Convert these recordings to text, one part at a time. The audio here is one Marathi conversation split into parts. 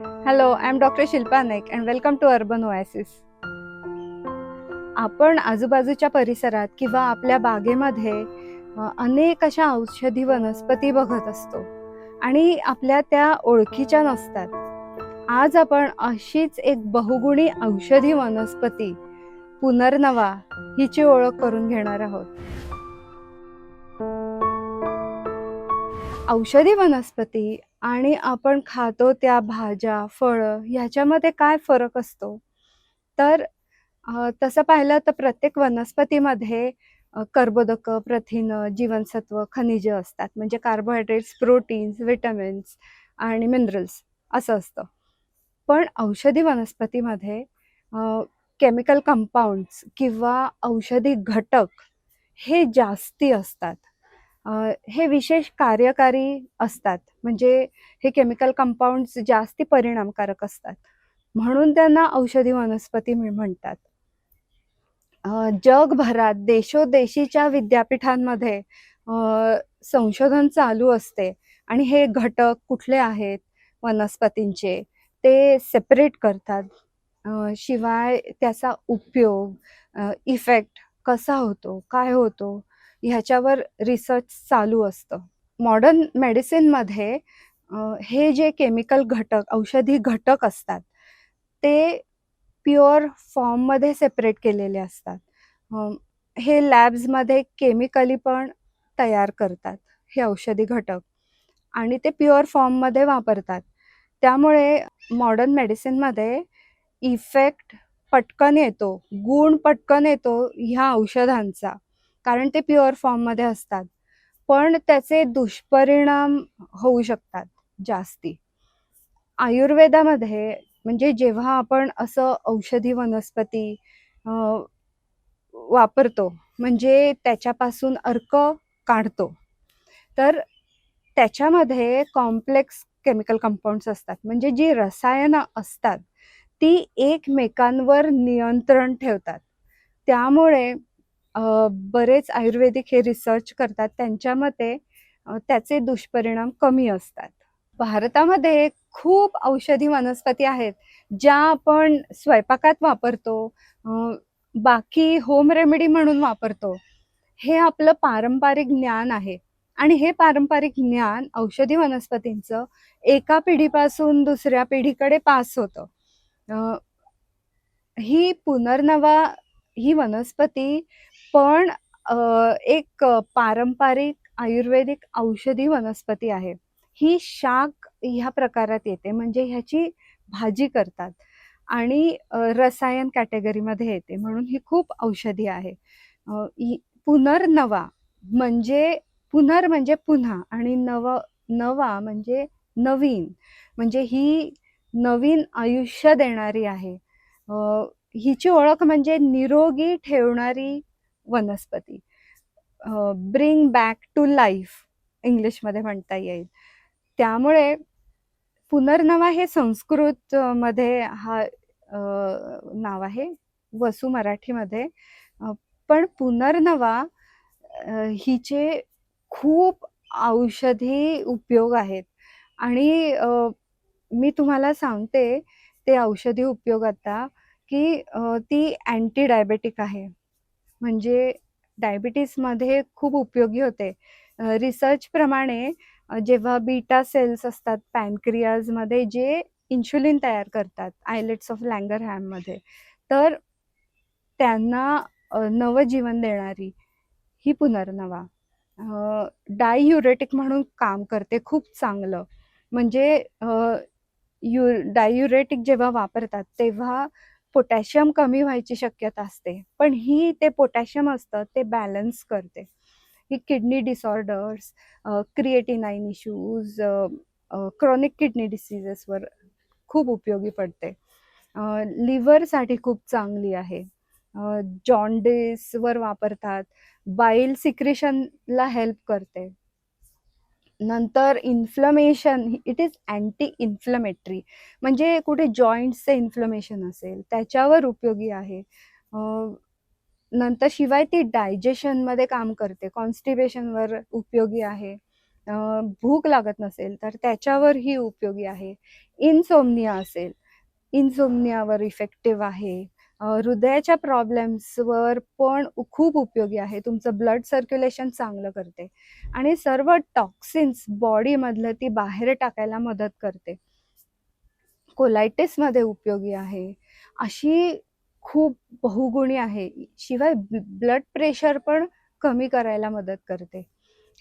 Hello I am doctor Shilpa Naik and welcome to urban oasis आपण आजूबाजूच्या परिसरात किंवा आपल्या बागेमध्ये अनेक अशा औषधी वनस्पती बघत असतो आणि आपल्या त्या ओळखीच्या नसतात. आज आपण अशीच एक बहुगुणी औषधी वनस्पती पुनर्नवा हिची ओळख करून घेणार आहोत. औषधी वनस्पती आणि आपण खातो त्या भाज्या फळं ह्याच्यामध्ये काय फरक असतो? तर तसं पाहिलं तर प्रत्येक वनस्पतीमध्ये कर्बोदक प्रथिन जीवनसत्व खनिज असतात. म्हणजे कार्बोहायड्रेट्स प्रोटीन्स विटॅमिन्स आणि मिनरल्स असं असतं. पण औषधी वनस्पतीमध्ये केमिकल कंपाऊंड्स किंवा औषधी घटक हे जास्ती असतात. हे विशेष कार्यकारी असतात. म्हणजे हे केमिकल कंपाऊंड्स जास्ती परिणामकारक असतात. म्हणून त्यांना औषधी वनस्पती मी म्हणतात. जगभरात देशोदेशीच्या विद्यापीठांमध्ये संशोधन चालू असते. आणि हे घटक कुठले आहेत? वनस्पतींचे. ते सेपरेट करतात. शिवाय त्याचा उपयोग इफेक्ट कसा होतो? काय होतो? ह्याच्यावर रिसर्च चालू असतं. मॉडर्न मेडिसिनमध्ये हे जे केमिकल घटक औषधी घटक असतात ते प्युअर फॉर्ममध्ये सेपरेट केलेले असतात. हे लॅब्समध्ये केमिकली पण तयार करतात हे औषधी घटक. आणि ते प्युअर फॉर्ममध्ये वापरतात. त्यामुळे मॉडर्न मेडिसिनमध्ये इफेक्ट पटकन येतो गुण पटकन येतो ह्या औषधांचा. कारण ते प्युअर फॉर्ममध्ये असतात. पण त्याचे दुष्परिणाम होऊ शकतात जास्ती. आयुर्वेदामध्ये म्हणजे जेव्हा आपण असं औषधी वनस्पती वापरतो म्हणजे त्याच्यापासून अर्क काढतो तर त्याच्यामध्ये कॉम्प्लेक्स केमिकल कंपाऊंड्स असतात. म्हणजे जी रसायनं असतात ती एकमेकांवर नियंत्रण ठेवतात. त्यामुळे बरेच आयुर्वेदिक हे रिसर्च करतात. त्यांच्या मते त्याचे दुष्परिणाम कमी असतात. भारतामध्ये खूप औषधी वनस्पती आहेत ज्या आपण स्वयंपाकात वापरतो बाकी होम रेमेडी म्हणून वापरतो. हे आपलं पारंपरिक ज्ञान आहे. आणि हे पारंपरिक ज्ञान औषधी वनस्पतींचं एका पिढीपासून दुसऱ्या पिढीकडे पास होतं. ही पुनर्नवा ही वनस्पती पण एक पारंपरिक आयुर्वेदिक औषधी वनस्पती आहे. ही शाक ह्या प्रकारात येते. म्हणजे ह्याची भाजी करतात. आणि रसायन कॅटेगरीमध्ये येते. म्हणून ही खूप औषधी आहे. ही पुनर्नवा म्हणजे पुनर् म्हणजे पुन्हा आणि नव नवा म्हणजे नवीन. म्हणजे ही नवीन आयुष्य देणारी आहे. हिची ओळख म्हणजे निरोगी ठेवणारी वनस्पती. ब्रिंग बॅक टू लाईफ इंग्लिशमध्ये म्हणता येईल. त्यामुळे पुनर्नवा हे संस्कृतमध्ये हा नाव आहे वसू मराठीमध्ये. पण पुनर्नवा हिचे खूप औषधी उपयोग आहेत. आणि मी तुम्हाला सांगते ते औषधी उपयोग आता की ती अँटी डायबेटिक आहे. म्हणजे डायबिटीसमध्ये खूप उपयोगी होते. रिसर्चप्रमाणे जेव्हा बीटा सेल्स असतात पॅनक्रियाजमध्ये जे इन्शुलिन तयार करतात आयलेट्स ऑफ लँगर हॅममध्ये तर त्यांना नवजीवन देणारी ही पुनर्नवा. डाययुरेटिक म्हणून काम करते खूप चांगलं. म्हणजे यु डाययुरेटिक जेव्हा वापरतात तेव्हा पोटॅशियम कमी व्हायची शक्यता असते. पण ही ते पोटॅशियम असतं ते बॅलन्स करते. ही kidney disorders creatinine issues chronic kidney डिसीजेसवर खूप उपयोगी पडते. लिव्हरसाठी खूप चांगली आहे. जॉन्डिसवर वापरतात. बाईल सिक्रेशनला हेल्प करते. नंतर inflammation it is anti inflammatory म्हणजे कुठे जॉईंट्सचे इन्फ्लमेशन असेल त्याच्यावर उपयोगी आहे. नंतर शिवाय ती डायजेशनमध्ये काम करते कॉन्स्टिपेशनवर उपयोगी आहे. भूक लागत नसेल तर त्याच्यावरही उपयोगी आहे. इनसोमनिया असेल इन्सोमनियावर इफेक्टिव्ह आहे. हृदयाच्या प्रॉब्लेम्सवर पण खूप उपयोगी आहे. तुमचं ब्लड सर्क्युलेशन चांगलं करते. आणि सर्व टॉक्सिन्स बॉडीमधलं ती बाहेर टाकायला मदत करते. कोलायटिसमध्ये उपयोगी आहे. अशी खूप बहुगुणी आहे. शिवाय ब्लड प्रेशर पण कमी करायला मदत करते.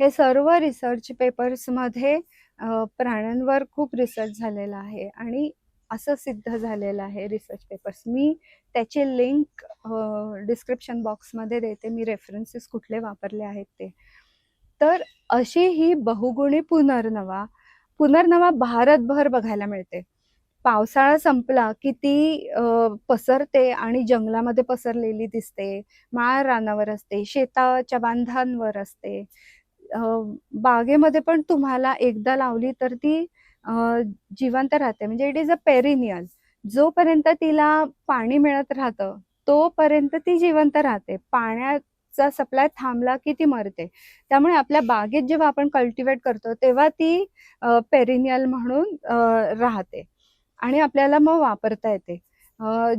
हे सर्व रिसर्च पेपर्समध्ये प्राण्यांवर खूप रिसर्च झालेला आहे. आणि असं सिद्ध झालेलं आहे रिसर्च पेपर्स मी त्याचे लिंक डिस्क्रिप्शन बॉक्समध्ये देते. मी रेफरन्सेस कुठले वापरले आहेत ते. तर अशी ही बहुगुणी पुनर्नवा पुनर्नवा भारतभर बघायला मिळते. पावसाळा संपला की ती पसरते आणि जंगलामध्ये पसरलेली दिसते. माळ रानावर असते शेताच्या बांधांवर असते. बागेमध्ये पण तुम्हाला एकदा लावली तर ती जिवंत राहते. म्हणजे इट इज अ पेरिनियल जोपर्यंत तिला पाणी मिळत राहतं तोपर्यंत ती जिवंत राहते. पाण्याचा सप्लाय थांबला की ती मरते. त्यामुळे आपल्या बागेत जेव्हा आपण कल्टिवेट करतो तेव्हा ती पेरिनियल म्हणून राहते. आणि आपल्याला मग वापरता येते.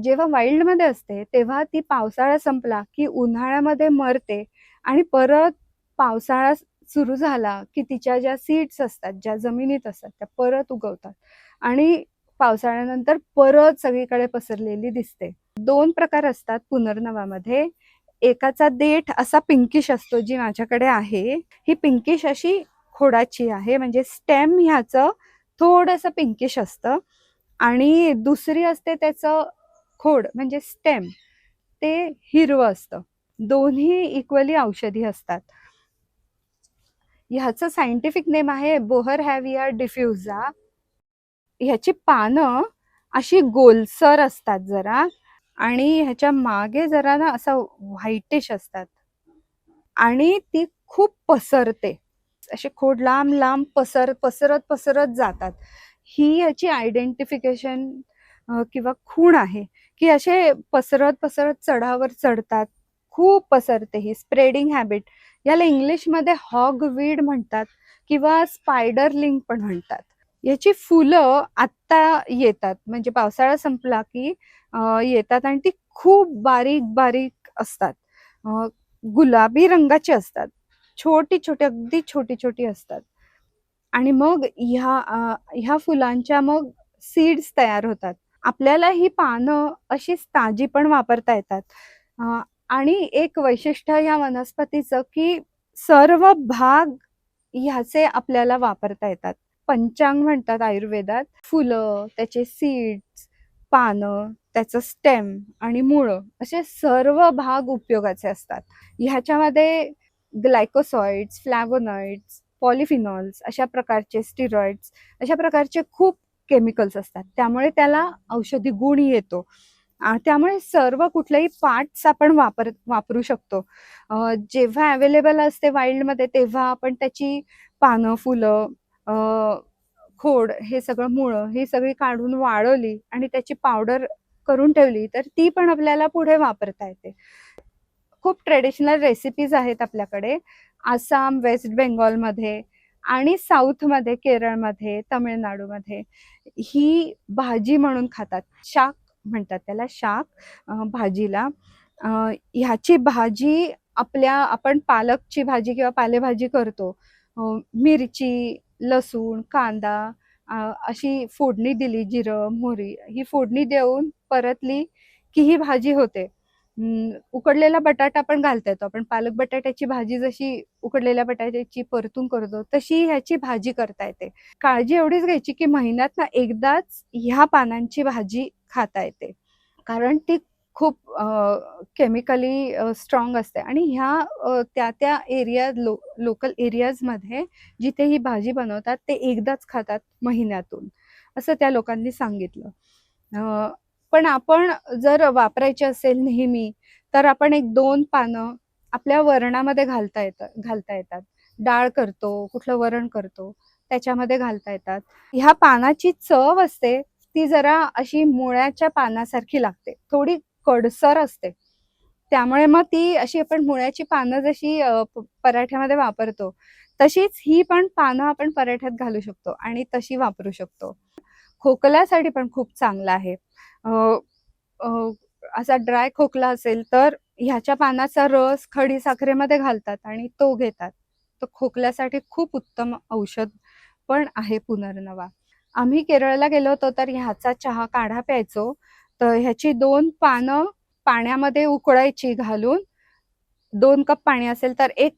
जेव्हा वाईल्डमध्ये असते तेव्हा ती पावसाळा संपला की उन्हाळ्यामध्ये मरते आणि परत पावसाळा सुरू झाला की तिच्या ज्या सीड्स असतात ज्या जमिनीत असतात त्या परत उगवतात. आणि पावसाळ्यानंतर परत सगळीकडे पसरलेली दिसते. दोन प्रकार असतात पुनर्नवामध्ये. एकाचा देठ असा पिंकिश असतो जी माझ्याकडे आहे. ही पिंकिश अशी खोडाची आहे म्हणजे स्टेम ह्याचं थोडंसं पिंकिश असतं. आणि दुसरी असते त्याचं खोड म्हणजे स्टेम ते हिरवं असतं. दोन्ही इक्वली औषधी असतात. ह्याचं सायंटिफिक नेम आहे बोहर हॅविया डिफ्युजा ह्याची पानं अशी गोलसर असतात जरा आणि ह्याच्या मागे जरा ना असं व्हाईटिश असतात. आणि ती खूप पसरते. असे खोड लांब लांब पसर पसरत पसरत जातात. ही याची आयडेंटिफिकेशन किंवा खूण आहे. की असे पसरत पसरत चढावर चढतात. खूप पसरते ही. स्प्रेडिंग हॅबिट याला इंग्लिशमध्ये हॉग वीड म्हणतात किंवा स्पायडर लिंक पण म्हणतात. याची फुलं आत्ता येतात. म्हणजे पावसाळा संपला की येतात आणि ती खूप बारीक बारीक असतात. गुलाबी रंगाची असतात. छोटी छोटी अगदी छोटी छोटी असतात. आणि मग ह्या ह्या फुलांच्या मग सीड्स तयार होतात. आपल्याला ही पानं अशीच ताजी पण वापरता येतात. आणि एक वैशिष्ट्य या वनस्पतीचं की सर्व भाग ह्याचे आपल्याला वापरता येतात. पंचांग म्हणतात आयुर्वेदात. फुलं त्याचे सीड्स पानं त्याचं स्टेम आणि मुळं असे सर्व भाग उपयोगाचे असतात. ह्याच्यामध्ये ग्लायकोसॉइड्स फ्लॅवोनॉइड्स पॉलिफिनॉल्स अशा प्रकारचे स्टिरॉइड्स अशा प्रकारचे खूप केमिकल्स असतात. त्यामुळे त्याला औषधी गुण येतो. त्यामुळे सर्व कुठलेही पार्ट्स आपण वापर वापरू शकतो. जेव्हा अवेलेबल असते वाईल्डमध्ये तेव्हा आपण त्याची पानं फुलं खोड हे सगळं मुळं ही सगळी काढून वाळवली आणि त्याची पावडर करून ठेवली तर ती पण आपल्याला पुढे वापरता येते. खूप ट्रेडिशनल रेसिपीज आहेत आपल्याकडे. आसाम वेस्ट बेंगॉलमध्ये आणि साऊथमध्ये केरळमध्ये तमिळनाडूमध्ये ही भाजी म्हणून खातात. शाक म्हणतात त्याला शाक भाजीला. ह्याची भाजी आपल्या आपण पालकची भाजी किंवा पालेभाजी करतो. मिरची लसूण कांदा अशी फोडणी दिली जिरं मोहरी ही फोडणी देऊन परतली की ही भाजी होते. उकडलेला बटाटा पण घालता येतो. आपण पालक बटाट्याची भाजी जशी उकडलेल्या बटाट्याची परतून करतो तशी ह्याची भाजी करता येते. काळजी एवढीच घ्यायची की महिन्यात ना एकदाच ह्या पानांची भाजी खाता येते. कारण ती खूप केमिकली स्ट्रॉंग असते. आणि ह्या त्या त्या एरिया लो लोकल एरियाजमध्ये जिथे ही भाजी बनवतात ते एकदाच खातात महिन्यातून. असं त्या लोकांनी सांगितलं. पण आपण जर वापरायची असेल नेहमी तर आपण एक दोन पानं आपल्या वरणामध्ये घालता येतात घालता येतात. डाळ करतो कुठलं वरण करतो त्याच्यामध्ये घालता येतात. ह्या पानाची चव असते ती जरा अशी मुळ्याच्या पानासारखी लागते. थोडी कडसर असते. त्यामुळे मग ती अशी आपण मुळ्याची पानं जशी पराठ्यामध्ये वापरतो तशीच ही पण पानं आपण पराठ्यात घालू शकतो आणि तशी वापरू शकतो. खोकल्यासाठी पण खूप चांगलं आहे. असा ड्राय खोकला असेल तर ह्याच्या पानाचा रस खडी साखरेमध्ये घालतात आणि तो घेतात. तर खोकल्यासाठी खूप उत्तम औषध पण आहे पुनर्नवा. आम्ही केरळला गेलो होतो तर ह्याचा चहा काढा प्यायचो. तर ह्याची दोन पानं पाण्यामध्ये उकळायची घालून दोन कप पाणी असेल तर एक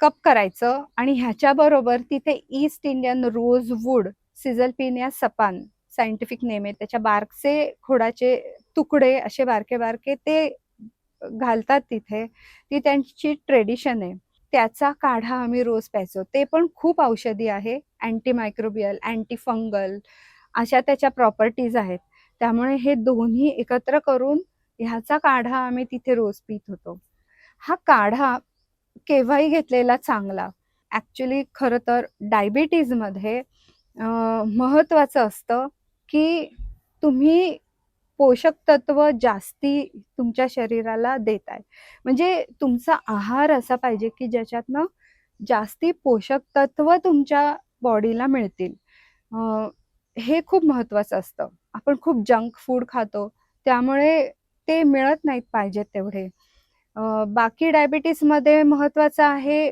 कप करायचं आणि ह्याच्याबरोबर तिथे ईस्ट इंडियन रोज वूड सिझलपिनिया सपान सायंटिफिक नेम आहे. त्याच्या बारकचे खोडाचे तुकडे असे बारके बारके ते घालतात तिथे. ती त्यांची ट्रेडिशन आहे. त्याचा काढा आम्ही रोज प्यायचो. ते पण खूप औषधी आहे. अँटीमायक्रोबियल अँटीफंगल अशा त्याच्या प्रॉपर्टीज आहेत. त्यामुळे हे दोन्ही एकत्र करून ह्याचा काढा आम्ही तिथे रोज पित होतो. हा काढा केव्हाही घेतलेला चांगला. ॲक्च्युली खरं तर डायबिटीजमध्ये महत्त्वाचं असतं की तुम्ही पोषक तत्व जास्ती तुमच्या शरीराला देत आहे म्हणजे तुमचा आहार असा पाहिजे की ज्याच्यातनं जास्ती पोषक तत्व तुमच्या बॉडीला मिळतील. हे खूप महत्त्वाचं असतं. आपण खूप जंक फूड खातो त्यामुळे ते मिळत नाहीत पाहिजेत तेवढे. बाकी डायबिटीसमध्ये महत्त्वाचं आहे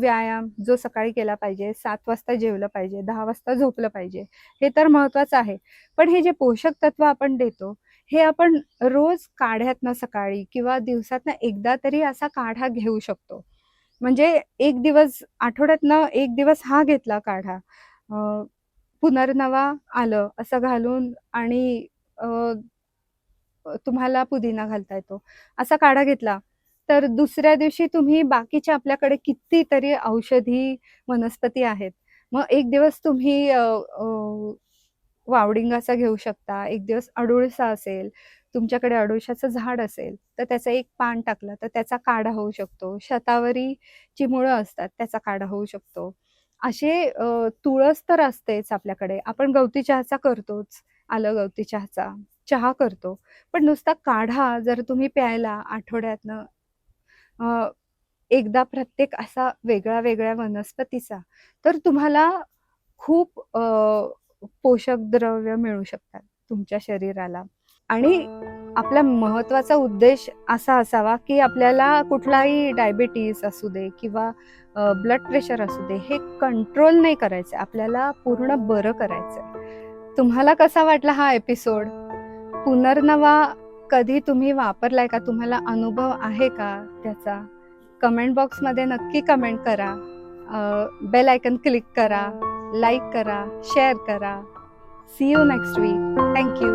व्यायाम जो सकाळी केला पाहिजे सात वाजता जेवलं पाहिजे दहा वाजता झोपलं पाहिजे हे तर महत्त्वाचं आहे. पण हे जे पोषक तत्व आपण देतो हे आपण रोज काढ्यातनं सकाळी किंवा दिवसातनं एकदा तरी असा काढा घेऊ शकतो. म्हणजे एक दिवस आठवड्यातनं एक दिवस हा घेतला काढा. पुनर्नवा आलं असं घालून आणि तुम्हाला पुदिना घालता येतो असा काढा घेतला. तर दुसऱ्या दिवशी तुम्ही बाकीच्या आपल्याकडे कितीतरी औषधी वनस्पती आहेत. मग एक दिवस तुम्ही वावडिंगाचा घेऊ शकता एक दिवस अडुळसा असेल तुमच्याकडे अडुळशाचं झाड असेल तर त्याचं एक पान टाकलं तर त्याचा काढा होऊ शकतो. शतावरीची मुळं असतात त्याचा काढा होऊ शकतो. असे तुळस तर असतेच आपल्याकडे. आपण गवती चहाचा करतोच आलं गवती चहाचा. चहा करतो. पण नुसता काढा जर तुम्ही प्यायला आठवड्यातनं एकदा प्रत्येक असा वेगळ्या वेगळ्या वनस्पतीचा तर तुम्हाला खूप पोषक द्रव्य मिळू शकतात तुमच्या शरीराला. आणि आपला महत्त्वाचा उद्देश असा असावा की आपल्याला कुठलाही डायबिटीस असू दे किंवा ब्लड प्रेशर असू दे हे कंट्रोल नाही करायचं. आपल्याला पूर्ण बरं करायचं तुम्हाला कसा वाटला हा एपिसोड पुनर्नवा कधी तुम्ही वापरलाय का? तुम्हाला अनुभव आहे का त्याचा? कमेंट बॉक्समध्ये नक्की कमेंट करा. बेल आयकन क्लिक करा. लाईक करा शेअर करा. See you next week thank you